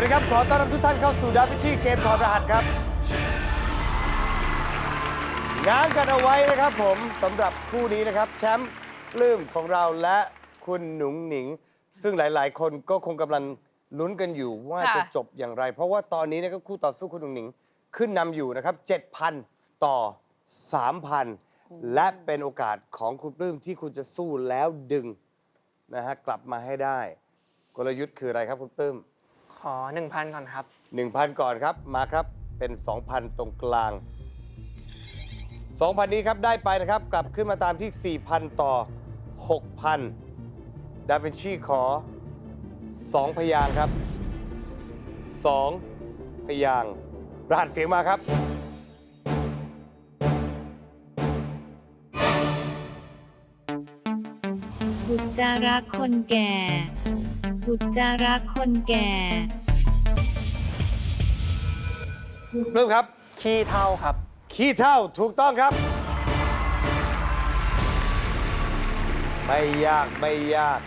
วัสดีครับ ขอต้อนรับทุกท่านเข้าสู่ดาวิชีเกมถอดรหัสครับง้างกันเอาไว้นะครับผมสำหรับคู่นี้นะครับแชมป์ปลื้มของเราและคุณหนุ่งหนิง ซึ่งหลาย ๆ คนก็คงกำลังลุ้นกันอยู่ว่าค่ะ จะจบอย่างไร เพราะว่าตอนนี้นะครับคู่ต่อสู้คุณหนุ่งหนิงขึ้นนำอยู่นะครับ7,000 ต่อ 3,000 และเป็นโอกาสของคุณปลื้มที่คุณจะสู้แล้วดึงนะฮะกลับมาให้ได้ กลยุทธ์คืออะไรครับคุณปลื้ม ขอ 1,000 ก่อนครับ 1,000 ก่อนครับมาครับเป็น 2,000 ตรงกลาง 2,000 นี้ครับได้ไปนะครับ กลับขึ้นมาตามที่ 4,000 ต่อ 6,000 ดาวินชีขอ 2 พยางค์ครับ 2 พยางค์รหัสเสียงมาครับอุจจาระคนแก่ อุจจาระคนแก่ เริ่มครับ ขี้เท่าครับ ขี้เท่าถูกต้องครับ ไม่ยากไม่ยาก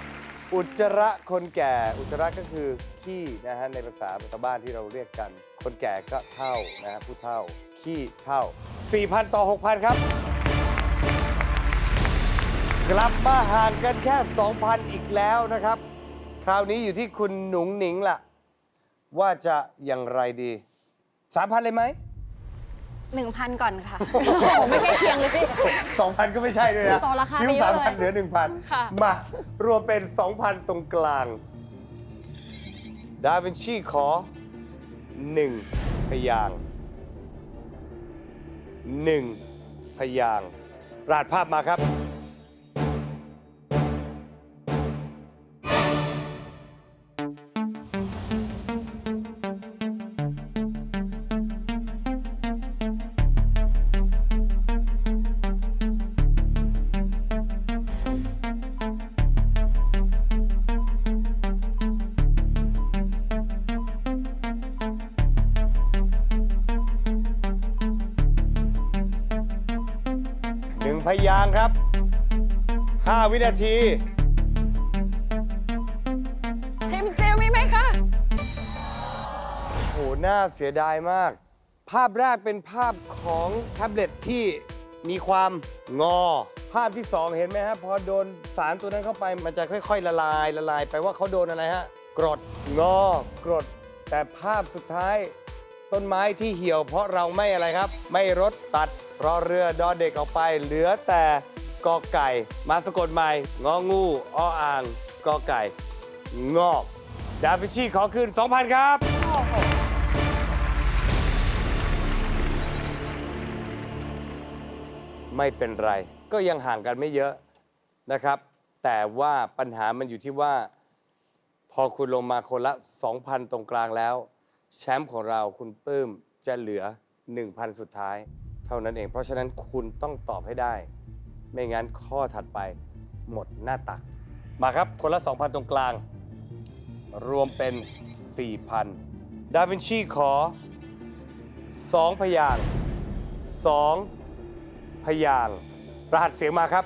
อุจจาระคนแก่ อุจจาระก็คือขี้นะฮะในภาษาชาวบ้านที่เราเรียกกัน คนแก่ก็เท่านะฮะผู้เท่า ขี้เท่า 4,000 ต่อ 6,000 ครับ กลับมาห่างกันแค่ 2,000 อีกแล้วนะครับ คราวนี้อยู่ที่คุณหนุงหนิงล่ะ ว่าจะอย่างไรดี3,000เลยไหมหนึ่งพันก่อนค่ะ ไม่ใกล้เคียงเลยสองพันก็ไม่ใช่ด้วยนะต่อราคานิ้วไปเยสาอะมเลยพันเหลือหนึ่งพันค่ะ มารวมเป็นสองพันตรงกลาง ดาวินชีขอหนึ่งพยางค์หนึ่งพยางค์ราดภาพมาครับ หนึ่งพยางค์ครับ 5 วินาที ทีมสติลมีไหมคะโหน่าเสียดายมาก ภาพแรกเป็นภาพของแท็บเล็ตที่มีความงอ ภาพที่ 2 เห็นไหมฮะ พอโดนสารตัวนั้นเข้าไป มันจะค่อย ๆ ละลาย ละลายไปว่าเขาโดนอะไรฮะ กรด งอ กรด แต่ภาพสุดท้าย ต้นไม้ที่เหี่ยวเพราะเราไม่อะไรครับ ไม่รดตัดรอเรือดอเด็กออกไป เหลือแต่กอไก่ มาสะกดใหม่งองูออ่างกอไก่ งอกดาวิชีขอคืน2,000 ครับ ไม่เป็นไร ก็ยังห่างกันไม่เยอะนะครับ แต่ว่าปัญหามันอยู่ที่ว่า พอคุณลงมาคนละ 2,000 ตรงกลางแล้ว แชมป์ของเราคุณปลื้มจะเหลือ 1,000 สุดท้าย เท่านั้นเอง เพราะฉะนั้นคุณต้องตอบให้ได้ ไม่งั้นข้อถัดไปหมดหน้าตัก มาครับ คนละ 2,000 ตรงกลาง รวมเป็น 4,000 ดาวินชีขอ 2 พยาง 2 พยางรหัสเสียงมาครับ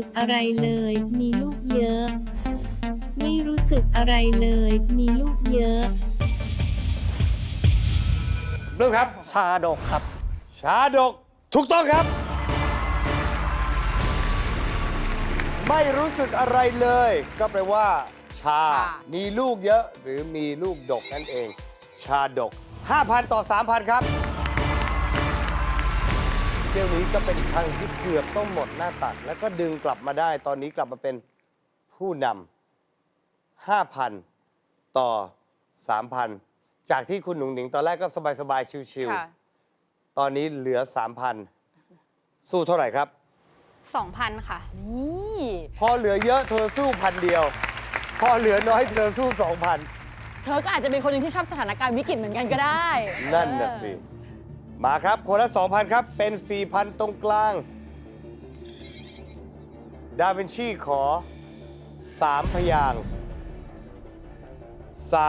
สึกอะไรเลย มีลูกเยอะ ไม่รู้สึกอะไรเลย มีลูกเยอะ เริ่มครับ ชาดกครับ ชาดกถูกต้องครับ ไม่รู้สึกอะไรเลย ก็แปลว่า ชาชามีลูกเยอะ หรือมีลูกดกนั่นเอง ชาดก 5,000 ต่อ 3,000 ครับ เที่ยวนี้ก็เป็นอีกครั้งที่เกือบต้องหมดหน้าตัก แล้วก็ดึงกลับมาได้ ตอนนี้กลับมาเป็นผู้นำ5,000 ต่อ 3,000 จากที่คุณหนุ่งหนิงตอนแรกก็สบายๆ ชิวค่ะๆ ตอนนี้เหลือ 3,000 สู้เท่าไหร่ครับ2,000ค่ะ นี่พอเหลือเยอะเธอสู้พันเดียว พอเหลือน้อยเธอสู้สองพันเธอก็อาจจะเป็นคนหนึ่งที่ชอบสถานการณ์วิกฤตเหมือนกันก็ได้นั่นน่ะสิ มาครับ คนละ 2,000 ครับ เป็น 4,000 ตรงกลาง ดาวินชีขอ 3 พยาง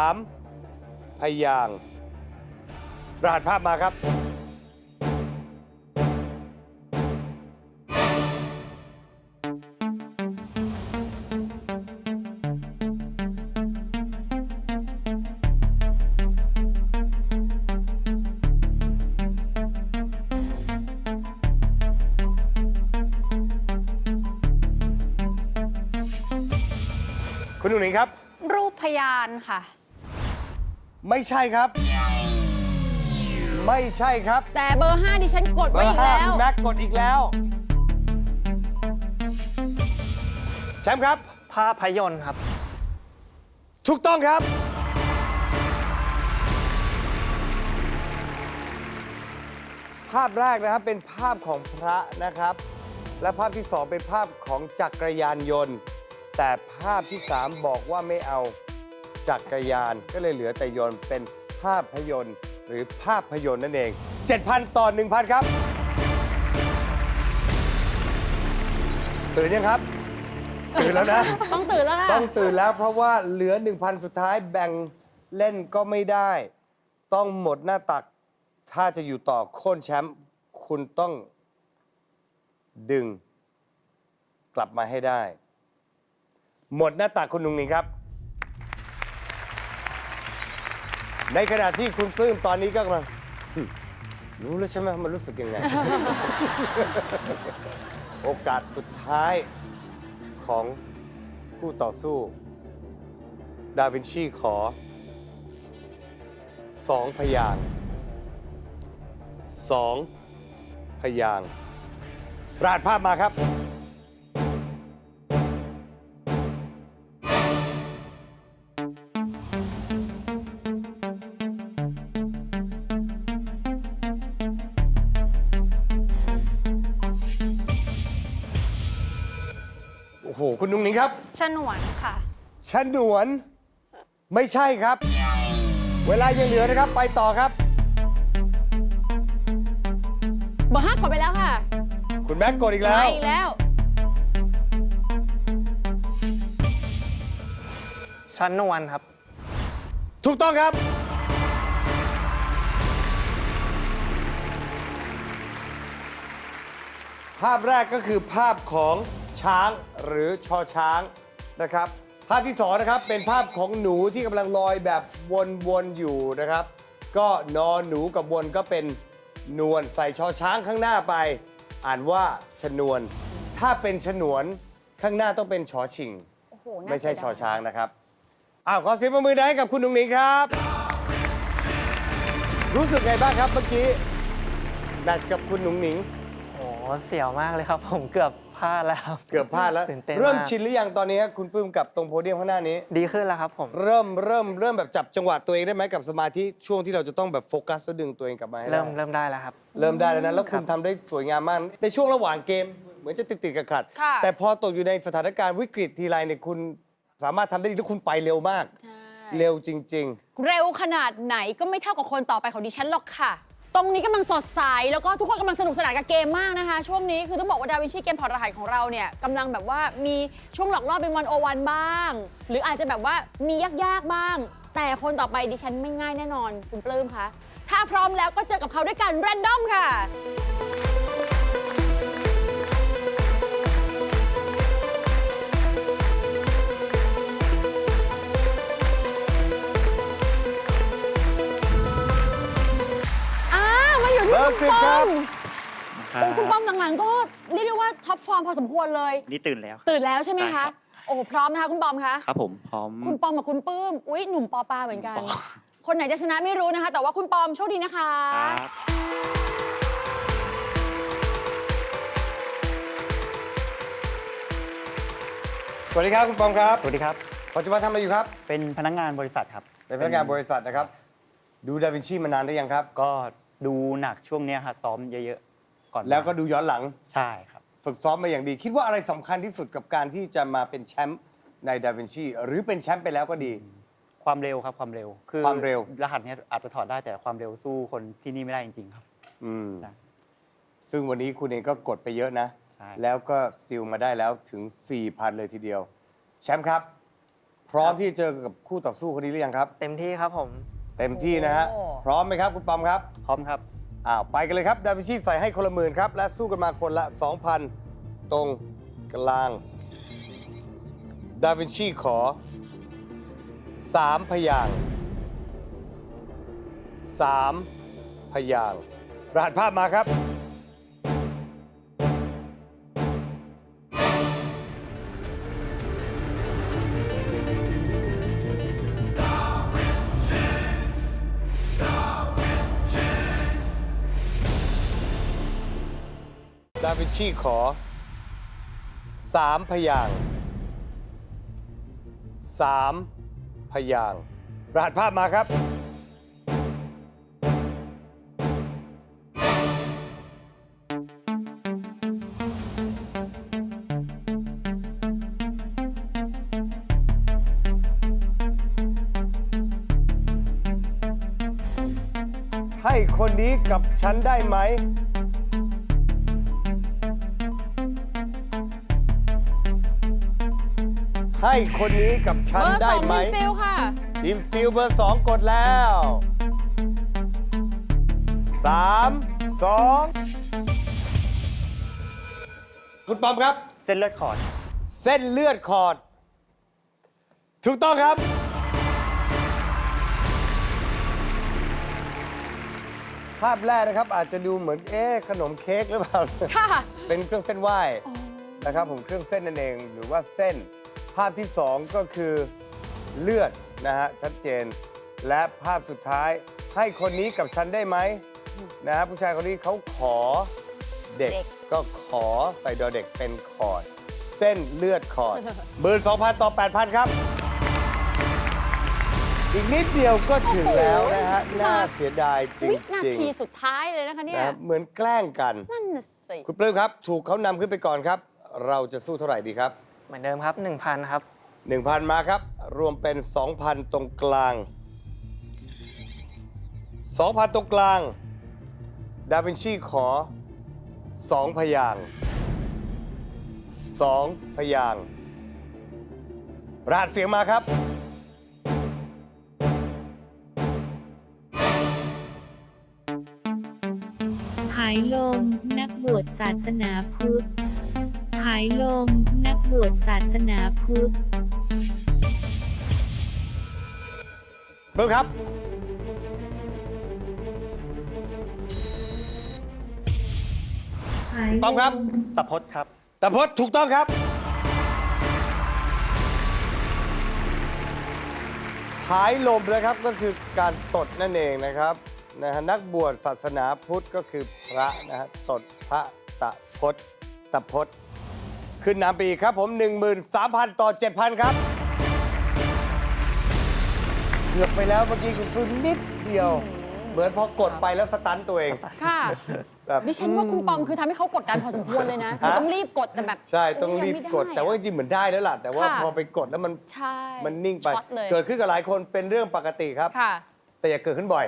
3 พยางรหัสภาพมาครับ หนุ่งหนิงครับ รูปพยานค่ะ ไม่ใช่ครับ ไม่ใช่ครับ แต่เบอร์ 5 ดิฉันกดเบไว้ออีร์กห้าแล้ว คุณแม็กกดอีกแล้ว แชมป์ครับ ภาพยนตร์ครับ ถูกต้องครับ ภาพแรกนะครับเป็นภาพของพระนะครับ และภาพที่สองเป็นภาพของจักรยานยนต์ แต่ภาพที่สามบอกว่าไม่เอาจักรยานก็เลยเหลือแต่ยนต์เป็นภาพยนตร์ หรือภาพยนตร์นั่นเอง 7,000 ต่อ 1,000 ครับ ตื่นยังครับ ตื่นแล้วนะ ต้องตื่นแล้วค่ะ ต้องตื่นแล้วเพราะว่าเหลือ 1,000 สุดท้ายแบ่งเล่นก็ไม่ได้ ต้องหมดหน้าตัก ถ้าจะอยู่ต่อโค่นแชมป์คุณต้องดึง กลับมาให้ได้ หมดหน้าตักคุณนุ่งนิงครับ ในขณะที่คุณปลื้มตอนนี้ก็กำลังรู้แล้วใช่ไหมมันรู้สึกยังไง โอกาสสุดท้ายของคู่ต่อสู้ ดาวินชีขอสองพยางค์สองพยางค์ราดภาพมาครับ อ้โห คุณนุ้งหนิงครับฉนวนค่ะ ฉนวนไม่ใช่ครับ เวลายังเหลือนะครับ ไปต่อครับ เบอร์5กดไปแล้วค่ะคุณแม็กกดอีกแล้ว มาอีกแล้ว ชั้นนวลครับ ถูกต้องครับ ภาพแรกก็คือภาพของ ช้างหรือชอช้างนะครับ ภาพที่สองนะครับเป็นภาพของหนูที่กำลังลอยแบบวนๆอยู่นะครับ ก็นอนหนูกับวนก็เป็นนวลใส่ชอช้างข้างหน้าไป อ่านว่าชนวน ถ้าเป็นฉนวนข้างหน้าต้องเป็นชอชิง โอ้โหน่าไม่ใช่เสียชอดายช้างนะครับ อ้าวขอเสียงปรบมือดังให้กับคุณหนุ่งหนิงครับ รู้สึกไงบ้างครับเมื่อกี้แมตช์กับคุณหนุ่งหนิงโอ้เสียวมากเลยครับ ผมเกือบ พลาดแล้วครับ เกือบพลาดแล้ว ตื่นเต้นเริ่มากชินหรือยังตอนนี้คุณปลื้มกับตรงโพเดียมข้างหน้านี้ ดีขึ้นแล้วครับผม เริ่มเริ่มเริ่มแบบจับจังหวะตัวเองได้ไหมกับสมาธิช่วงที่เราจะต้องแบบโฟกัสแล้วดึงตัวเองกลับมาให้ได้เริ่มเริ่มได้แล้วครับ เริ่มได้แล้วนะแล้วคุณครับทำได้สวยงามมาก ในช่วงระหว่างเกม เหมือนจะติดติดๆขัดๆค่ะ แต่พอตกอยู่ในสถานการณ์วิกฤตทีไรเนี่ยคุณสามารถทำได้ดีแล้วคุณไปเร็วมากใช่เร็วจริง ๆ เร็วขนาดไหนก็ไม่เท่ากับคนต่อไปของดิฉันหรอกค่ะ ตรงนี้กำลังสดใส แล้วก็ทุกคนกำลังสนุกสนานกับเกมมากนะคะ ช่วงนี้คือต้องบอกว่าดาวินชีเกมถอดรหัสของเราเนี่ยกำลังแบบว่ามีช่วงหลอกล่อเป็นวันโอวันบ้าง หรืออาจจะแบบว่ามียากๆบ้าง แต่คนต่อไปดิฉันไม่ง่ายแน่นอน คุณปลื้มคะถ้าพร้อมแล้วก็เจอกับเขาด้วยกันแรนดอมค่ะ อ่ามาอยู่ที่เบอร์คุณสิบป้ครัอบมโอ้คุณป้อมหลังๆก็เรียกได้ว่าทท็อปฟอร์มพอสมควรเลย นี่ตื่นแล้ว ตื่นแล้วใช่ไหมใช่ครัคะ บ โอ้โหพร้อมนะคะคุณปอมคะครับผมพร้อม คุณปอมกับคุณปื้มอุ๊ยหนุ่มปอปาเหมือนกัน หนุ่มปอ คนไหนจะชนะไม่รู้นะคะ แต่ว่าคุณปอมโชคดีนะคะ ครับสวัสดีครับคุณปอมครับ สวัสดีครับ ปัจจุบันทำอะไรอยู่ครับเป็นพนักงานบริษัทครับเป็นพนักงานบริษัทนะครับ ดูดาวินชีมานานหรือยังครับ ก็ ดูหนักช่วงเนี้ยครับซ้อมเยอะๆก่อนมาแล้วก็ดูย้อนหลัง ใช่ครับ ฝึกซ้อมมาอย่างดี คิดว่าอะไรสำคัญที่สุดกับการที่จะมาเป็นแชมป์ในดาวินชีหรือเป็นแชมป์ไปแล้วก็ดี ความเร็วครับความเร็วคือความเร็ว รหัสเนี้ยอาจจะถอดได้แต่ความเร็วสู้คนที่นี่ไม่ได้จริงๆครับ อืมใช่ซึ่งวันนี้คุณเองก็กดไปเยอะนะ ใช่ แล้วก็สติลมาได้แล้วถึง 4,000 เลยทีเดียว แชมป์ครับ พร้อมที่จะเจอกับคู่ต่อสู้คนนี้หรือยังครับ เต็มที่ครับผม เต็มที่นะฮะ โอ้ พร้อมไหมครับคุณปอมครับ พร้อมครับ อ้าวไปกันเลยครับดาวินชีใส่ให้คนละหมื่นครับ และสู้กันมาคนละ 2,000 ตรงกลาง ดาวินชีขอ 3 พยางค์3พยางค์รหัสภาพมาครับ วินชีขอ3พยางค์3พยางค์รหัสภาพมาครับ ให้คนนี้กับฉันได้ไหม ให้คนนี้กับฉันเบอร์สได้องไหมทีมสติลค่ะ ทีมสตีลเบอร์สองกดแล้วสามสองคุณปอมครับ เส้นเลือดขอดเส้นเลือดขอด ถูกต้องครับ ภาพแรกนะครับอาจจะดูเหมือนเอ๊ะขนมเค้กหรือเปล่า ค่ะ เป็นเครื่องเส้นไหว้นะครับผมเครื่องเส้นนั่นเองหรือว่าเส้น ภาพที่ 2 ก็คือเลือดนะฮะชัดเจน และภาพสุดท้ายให้คนนี้กับฉันได้ไหมนะฮะผู้ชายคนนี้เขาขอเด็กเด็ก ก็ขอใส่ดอเด็กเป็นคอร์ดเส้นเลือดคอร์ดหมื่นสองพันต่อแปดพันครับ อีกนิดเดียวก็ถึงแล้วนะฮะน่าเสียดายจริวินาทีงสุดท้ายเลยนะคะๆเนี่ย นะเหมือนแกล้งกัน นั่นน่ะสิ คุณปลื้มครับ ถูกเขานำขึ้นไปก่อนครับ เราจะสู้เท่าไหร่ดีครับ เหมือนเดิมครับ 1,000 ครับ 1,000 มาครับ รวมเป็น 2,000 ตรงกลาง 2,000 ตรงกลาง ดาวินชีขอ 2 พยางค์2พยางค์รหัสเสียงมาครับผายลมนักบวชศาสนาพุทธผายลม นักบวชศาสนาพุทธเริ่มครับผายตอบครับ ตะพดครับ ตะพดถูกต้องครับ ผายลมนะครับก็คือการตดนั่นเองนะครับนะฮะนักบวชศาสนาพุทธก็คือพระนะฮะตดพระตะพดตะพด ขึ้นนำไปอีกครับผม 13,000 ต่อ 7,000 ครับเกือบไปแล้วเมื่อกี้คุณปลื้มนิดเดียว เหมือนพอกดไปแล้วสตันตัวเอง ค่ะแบบ ดิฉันว่าคุณปอมคือทำให้เขากดดันพอสมควรเลยนะคือต้องรีบกดแต่แบบใช่ต้องรีบกดเยแต่ว่าจยังไม่ไริงๆเหมือนได้แล้วล่ะ แต่ว่าค่ะ พอไปกดแล้วมันใช่มันนิ่งไป ช็อตเลยเกิดขึ้นกับหลายคนเป็นเรื่องปกติครับ ค่ะ แต่อย่าเกิดขึ้นบ่อย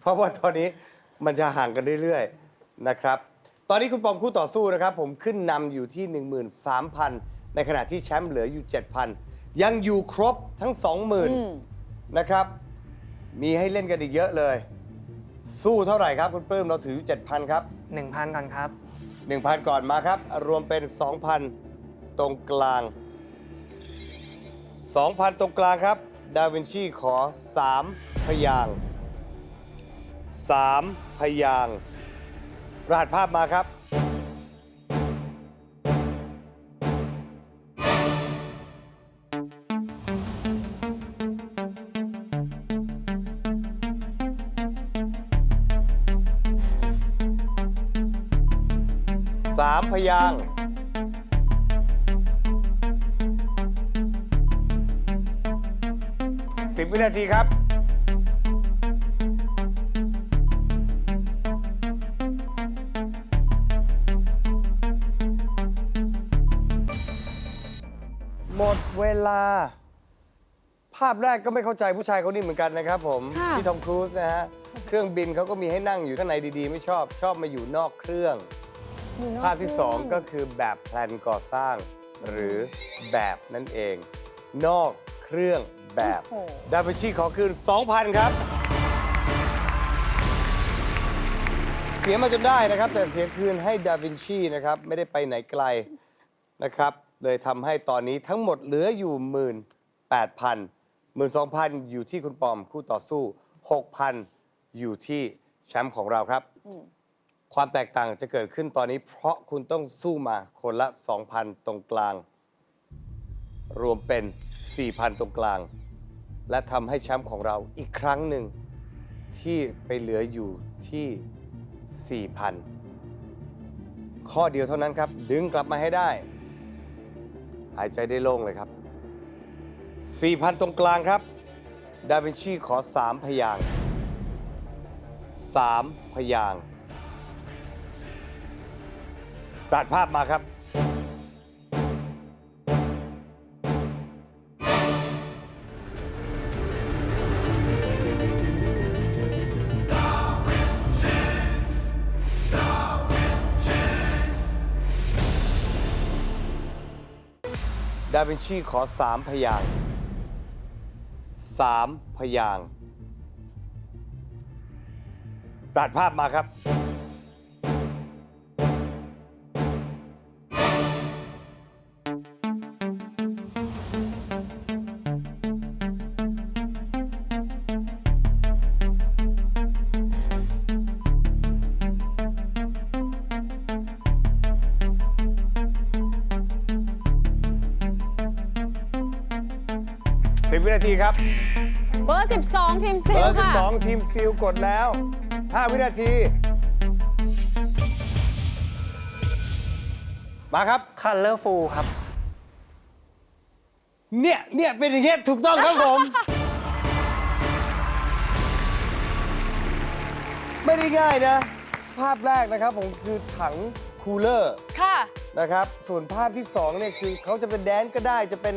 เพราะว่าตอนนี้มันจะห่างกันเรื่อยๆนะครับ ตอนนี้คุณปอมคู่ต่อสู้นะครับ ผมขึ้นนำอยู่ที่ 13,000 ในขณะที่แชมป์เหลืออยู่ 7,000 ยังอยู่ครบทั้ง 20,000 นะครับ มีให้เล่นกันอีกเยอะเลย สู้เท่าไหร่ครับ คุณปลื้มเราถืออยู่ 7,000 ครับ1,000ก่อนครับ 1,000 ก่อนมาครับ รวมเป็น 2,000 ตรงกลาง 2,000 ตรงกลางครับ ดาวินชีขอ 3 พยางค์3พยางค์ รหัสภาพมาครับ สามพยางสิบวินาทีครับ ลา ภาพแรกก็ไม่เข้าใจผู้ชายคนนี้เหมือนกันนะครับผม ค่ะ พี่ทอมครูซนะฮะ เครื่องบินเขาก็มีให้นั่งอยู่ข้างในดีๆ ไม่ชอบ ชอบมาอยู่นอกเครื่อง อยู่นอกภาพที่ 2 ก็คือแบบแพลนก่อสร้าง หรือแบบนั่นเอง นอกเครื่องแบบโอ้โห ดาวินชีขอคืน 2,000 ครับ เสียมาจนได้นะครับ แต่เสียคืนให้ดาวินชีนะครับ ไม่ได้ไปไหนไกลนะครับ เลยทำให้ตอนนี้ทั้งหมดเหลืออยู่ 18,000 12,000 อยู่ที่คุณปอมคู่ต่อสู้ 6,000 อยู่ที่แชมป์ของเราครับ ความแตกต่างจะเกิดขึ้นตอนนี้ เพราะคุณต้องสู้มาคนละ 2,000 ตรงกลาง รวมเป็น 4,000 ตรงกลาง และทำให้แชมป์ของเราอีกครั้งหนึ่ง ที่ไปเหลืออยู่ที่ 4,000 ข้อเดียวเท่านั้นครับ ดึงกลับมาให้ได้ หายใจได้โล่งเลยครับ 4,000 ตรงกลางครับ ดาวินชีขอ 3 พยาง 3 พยาง ตัดภาพมาครับ วินชีขอสามพยางสามพยางตัดภาพมาครับ วินาทีครับ เบอร์ 12 ทีมสตีเบลอร์ค่ะ 12 ทีมสตีลกดแล้ว 5 วินาที มาครับ Colorful ครับ เนี่ยเนี่ยเป็นอย่างเงี้ยถูกต้องครับผม ไม่ได้ง่ายนะ ภาพแรกนะครับผมคือถังคูลเลอร์ ค่ะ นะครับ ส่วนภาพที่2เนี่ยคือเขาจะเป็นแดนซ์ก็ได้จะเป็น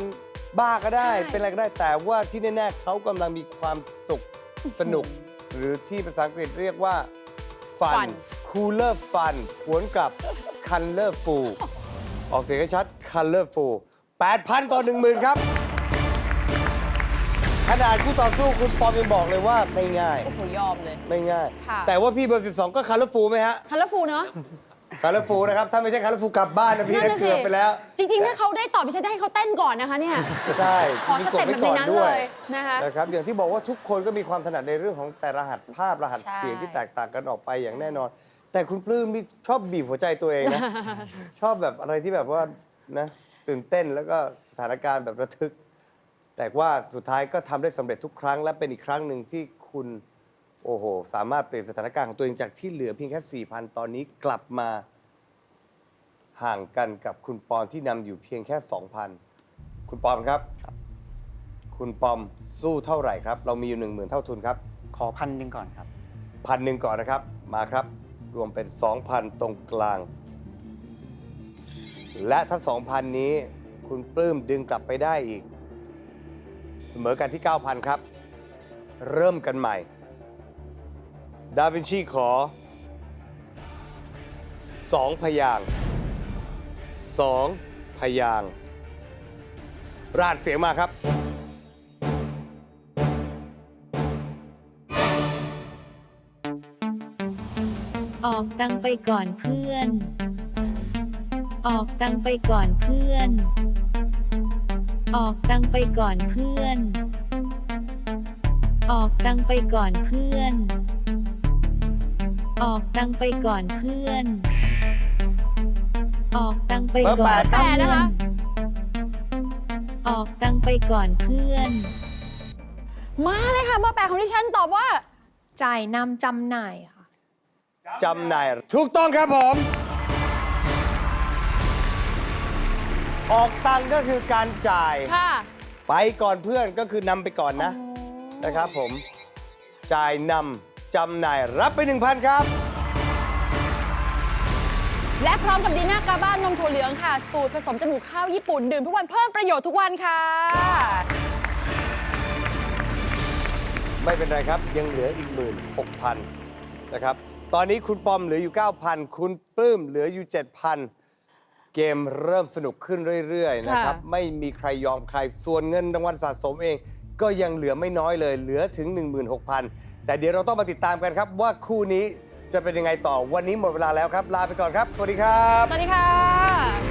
บ้าก็ได้ ใช่ เป็นอะไรก็ได้ แต่ว่าที่แน่ๆเขากำลังมีความสุขสนุก หรือที่ภาษาอังกฤษเรียกว่า fun cooler fun หวนกลับ colorful ออกเสียงให้ชัด colorful 8,000 ต่อ 10,000 ครับ ขนาดคู่ต่อสู้คุณปอมยังบอกเลยว่าไม่ง่าย โอ้โหยอมเลย ไม่ง่าย ค่ะ แต่ว่าพี่เบอร์ 12 ก็ colorful ไหมฮะ คัลเลอร์ฟูเนอะ colorful นะครับ ถ้าไม่ใช่ colorful กลับบ้านนะพี่นั่นนะน่ะเกืสิอบไปแล้ว จริงๆ ถ้าเขาได้ตอบดิฉันจะให้เขาเต้นก่อนนะคะเนี่ย ใช่ขอจสริงๆกดเต็ปไว้แบบในก่อนนั้นด้เลวยยนะคะนะครับ อย่างที่บอกว่าทุกคนก็มีความถนัดในเรื่องของแต่รหัสภาพรหัสใช่ เสียงที่แตกต่างกันออกไปอย่างแน่นอน แต่คุณปลื้มนี่ชอบบีบหัวใจตัวเองนะ ชอบแบบอะไรที่แบบว่านะตื่นเต้นแล้วก็สถานการณ์แบบระทึก แต่ว่าสุดท้ายก็ทำได้สำเร็จทุกครั้งและเป็นอีกครั้งหนึ่งที่คุณ โอ้โห สามารถเปลี่ยนสถานการณ์ของตัวเองจากที่เหลือเพียงแค่4,000ตอนนี้กลับมา ห่างกันกับคุณปอนที่นำอยู่เพียงแค่ 2,000 คุณปอมครับ คุณปอมสู้เท่าไหร่ครับ เรามีอยู่10,000เท่าทุนครับขอพันหนึ่งก่อนครับ พันหนึ่งก่อนนะครับ มาครับ รวมเป็น 2,000 ตรงกลาง และถ้า 2,000 นี้ คุณปลื้มดึงกลับไปได้อีก เสมอกันที่ 9,000 ครับ เริ่มกันใหม่ ดาวินชีขอ2พยางค์2พยางราดเสียงมาครับ ออกตังไปก่อนเพื่อน ออกตังไปก่อนเพื่อน ออกตังไปก่อนเพื่อน ออกตังไปก่อนเพื่อนอ อกตังไปก่อนเพื่อน ออกตังไปก่อนเบอร์แปดแปดนะคะออกตังไปก่อนเพื่อน มาเลยค่ะเบอร์แปดของดิฉันตอบว่า จ่ายนำจำหน่ายค่ะ จำหน่ายถูกต้องครับผม ออกตังค์ก็คือการจ่าย ค่ะ ไปก่อนเพื่อนก็คือนำไปก่อนนะ นะครับผม จ่ายนำ จำหน่ายรับไป 1,000 ครับ และพร้อมกับดีน่ากาบ้านนมถั่วเหลืองค่ะ สูตรผสมจมูกข้าวญี่ปุ่น ดื่มทุกวันเพิ่มประโยชน์ทุกวันค่ะ ไม่เป็นไรครับ ยังเหลืออีก 16,000 นะครับ ตอนนี้คุณปอมเหลืออยู่ 9,000 คุณปลื้มเหลืออยู่ 7,000 เกมเริ่มสนุกขึ้นเรื่อย ๆ นะครับ ค่ะ ไม่มีใครยอมใคร ส่วนเงินรางวัลสะสมเอง ก็ยังเหลือไม่น้อยเลย เหลือถึง 16,000 แต่เดี๋ยวเราต้องมาติดตามกันครับ ว่าคู่นี้จะเป็นยังไงต่อวันนี้หมดเวลาแล้วครับ ลาไปก่อนครับ สวัสดีครับ สวัสดีค่ะ